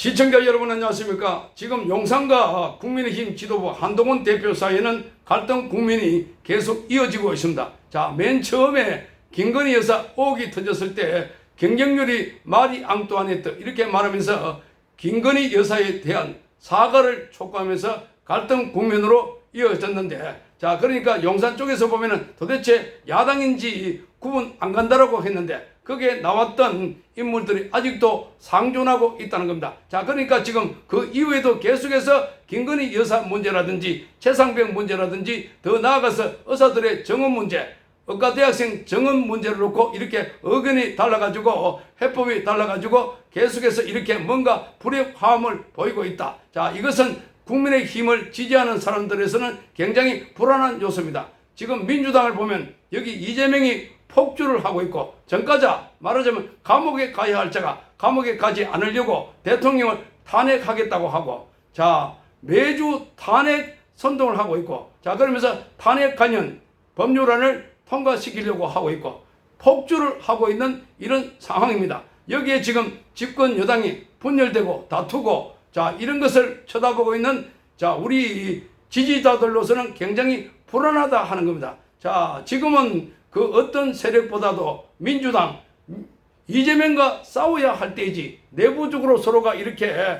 시청자 여러분 안녕하십니까? 지금 용산과 국민의힘 지도부 한동훈 대표 사이에는 갈등 국민이 계속 이어지고 있습니다. 자, 맨 처음에 김건희 여사 오기 터졌을 때 경쟁률이 말이 앙뚜아네트 이렇게 말하면서 김건희 여사에 대한 사과를 촉구하면서 갈등 국면으로 이어졌는데 자 그러니까 용산 쪽에서 보면은 도대체 야당인지 구분 안 간다라고 했는데 거기에 나왔던 인물들이 아직도 상존하고 있다는 겁니다. 자 그러니까 지금 그 이후에도 계속해서 김건희 여사 문제라든지 최상병 문제라든지 더 나아가서 의사들의 정원 문제 의과대학생 정원 문제를 놓고 이렇게 의견이 달라가지고 해법이 달라가지고 계속해서 이렇게 뭔가 불의 화음을 보이고 있다. 자 이것은 국민의 힘을 지지하는 사람들에서는 굉장히 불안한 요소입니다. 지금 민주당을 보면 여기 이재명이 폭주를 하고 있고 전과자 말하자면 감옥에 가야 할 자가 감옥에 가지 않으려고 대통령을 탄핵하겠다고 하고 자 매주 탄핵 선동을 하고 있고 자 그러면서 탄핵 관련 법률안을 통과시키려고 하고 있고 폭주를 하고 있는 이런 상황입니다. 여기에 지금 집권 여당이 분열되고 다투고 자 이런 것을 쳐다보고 있는 자 우리 지지자들로서는 굉장히 불안하다 하는 겁니다. 자 지금은 그 어떤 세력보다도 민주당 이재명과 싸워야 할 때이지 내부적으로 서로가 이렇게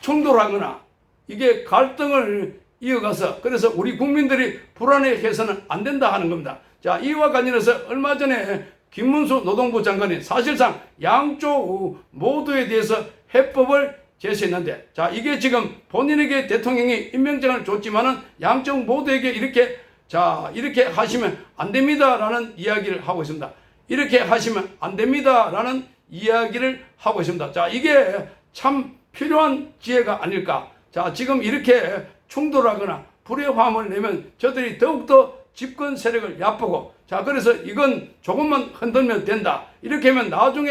충돌하거나 이게 갈등을 이어가서 그래서 우리 국민들이 불안해해서는 안 된다 하는 겁니다. 자 이와 관련해서 얼마 전에 김문수 노동부 장관이 사실상 양쪽 모두에 대해서 해법을 제시했는데 자 이게 지금 본인에게 대통령이 임명장을 줬지만은 양쪽 모두에게 이렇게 자 이렇게 하시면 안 됩니다라는 이야기를 하고 있습니다. 이렇게 하시면 안 됩니다라는 이야기를 하고 있습니다. 자 이게 참 필요한 지혜가 아닐까. 자 지금 이렇게 충돌하거나 불의 화음을 내면 저들이 더욱더 집권 세력을 얕보고 자 그래서 이건 조금만 흔들면 된다 이렇게 하면 나중에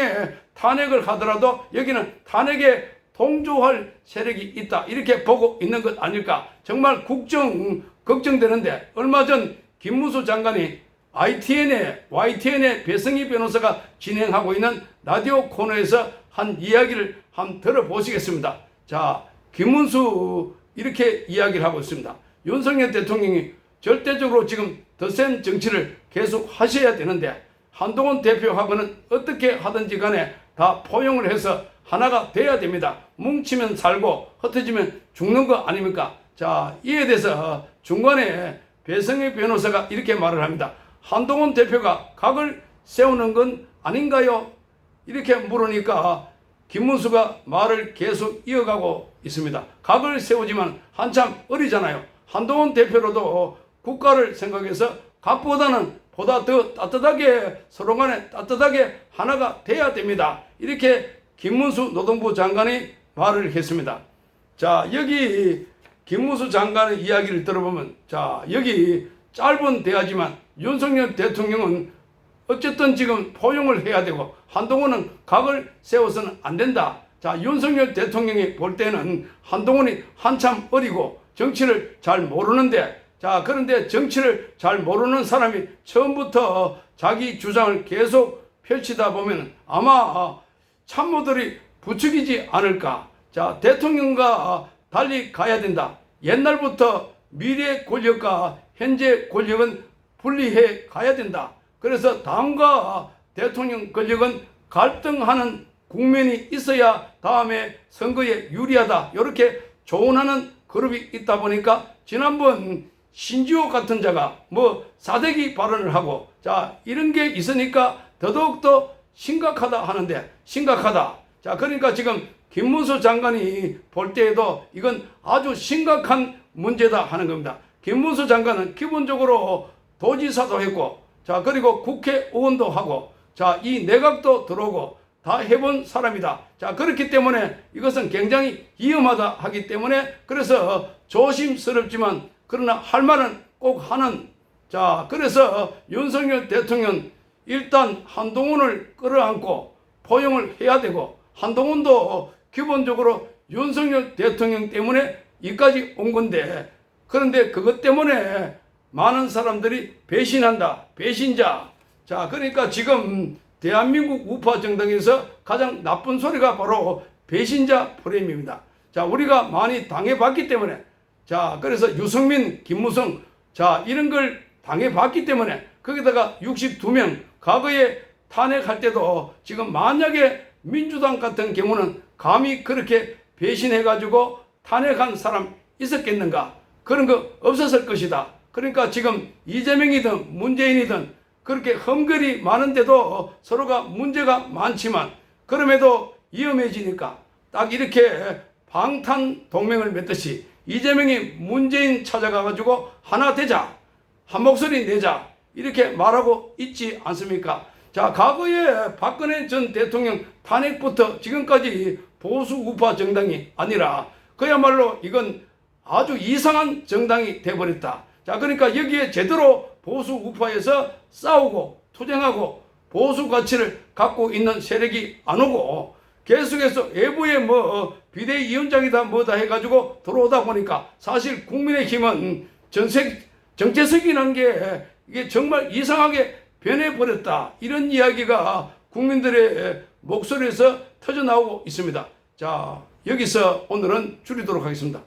탄핵을 하더라도 여기는 탄핵에 동조할 세력이 있다 이렇게 보고 있는 것 아닐까 정말 국정 걱정되는데 얼마 전 김무수 장관이 ITN의 YTN의 배승희 변호사가 진행하고 있는 라디오 코너에서 한 이야기를 한번 들어보시겠습니다. 자 김문수 이렇게 이야기를 하고 있습니다. 윤석열 대통령이 절대적으로 지금 더 센 정치를 계속 하셔야 되는데 한동훈 대표하고는 어떻게 하든지 간에 다 포용을 해서 하나가 돼야 됩니다. 뭉치면 살고 흩어지면 죽는 거 아닙니까? 자, 이에 대해서 중간에 배성희 변호사가 이렇게 말을 합니다. 한동훈 대표가 각을 세우는 건 아닌가요? 이렇게 물으니까 김문수가 말을 계속 이어가고 있습니다. 각을 세우지만 한참 어리잖아요. 한동훈 대표로도 국가를 생각해서 각보다는 보다 더 따뜻하게 서로 간에 따뜻하게 하나가 돼야 됩니다. 이렇게 김문수 노동부 장관이 말을 했습니다. 자, 여기 김문수 장관의 이야기를 들어보면 자, 여기 짧은 대화지만 윤석열 대통령은 어쨌든 지금 포용을 해야 되고 한동훈은 각을 세워서는 안 된다. 자, 윤석열 대통령이 볼 때는 한동훈이 한참 어리고 정치를 잘 모르는데 자, 그런데 정치를 잘 모르는 사람이 처음부터 자기 주장을 계속 펼치다 보면 아마 참모들이 부추기지 않을까. 자, 대통령과 달리 가야 된다. 옛날부터 미래 권력과 현재 권력은 분리해 가야 된다. 그래서 당과 대통령 권력은 갈등하는 국면이 있어야 다음에 선거에 유리하다. 이렇게 조언하는 그룹이 있다 보니까 지난번 신지호 같은 자가 뭐 사대기 발언을 하고 자 이런 게 있으니까 더더욱더 심각하다 하는데 심각하다. 자 그러니까 지금 김문수 장관이 볼 때에도 이건 아주 심각한 문제다 하는 겁니다. 김문수 장관은 기본적으로 도지사도 했고 자 그리고 국회의원도 하고 자 이 내각도 들어오고 다 해본 사람이다. 자 그렇기 때문에 이것은 굉장히 위험하다 하기 때문에 그래서 조심스럽지만 그러나 할 말은 꼭 하는 자 그래서 윤석열 대통령 일단 한동훈을 끌어안고 포용을 해야 되고 한동훈도 기본적으로 윤석열 대통령 때문에 이까지 온 건데 그런데 그것 때문에 많은 사람들이 배신한다 배신자 자 그러니까 지금 대한민국 우파 정당에서 가장 나쁜 소리가 바로 배신자 프레임입니다. 자, 우리가 많이 당해봤기 때문에 자, 그래서 유승민, 김무성 자, 이런 걸 당해봤기 때문에 거기다가 62명 과거에 탄핵할 때도 지금 만약에 민주당 같은 경우는 감히 그렇게 배신해가지고 탄핵한 사람 있었겠는가? 그런 거 없었을 것이다. 그러니까 지금 이재명이든 문재인이든 그렇게 험결이 많은데도 서로가 문제가 많지만 그럼에도 위험해지니까 딱 이렇게 방탄 동맹을 맺듯이 이재명이 문재인 찾아가가지고 하나 되자 한 목소리 내자 이렇게 말하고 있지 않습니까? 자 과거에 박근혜 전 대통령 탄핵부터 지금까지 보수 우파 정당이 아니라 그야말로 이건 아주 이상한 정당이 돼버렸다. 자 그러니까 여기에 제대로 보수 우파에서 싸우고 투쟁하고 보수 가치를 갖고 있는 세력이 안 오고 계속해서 외부에 뭐 비대위원장이다 뭐다 해가지고 들어오다 보니까 사실 국민의힘은 정책 정체성이라는 게 이게 정말 이상하게 변해버렸다 이런 이야기가 국민들의 목소리에서 터져 나오고 있습니다. 자 여기서 오늘은 줄이도록 하겠습니다.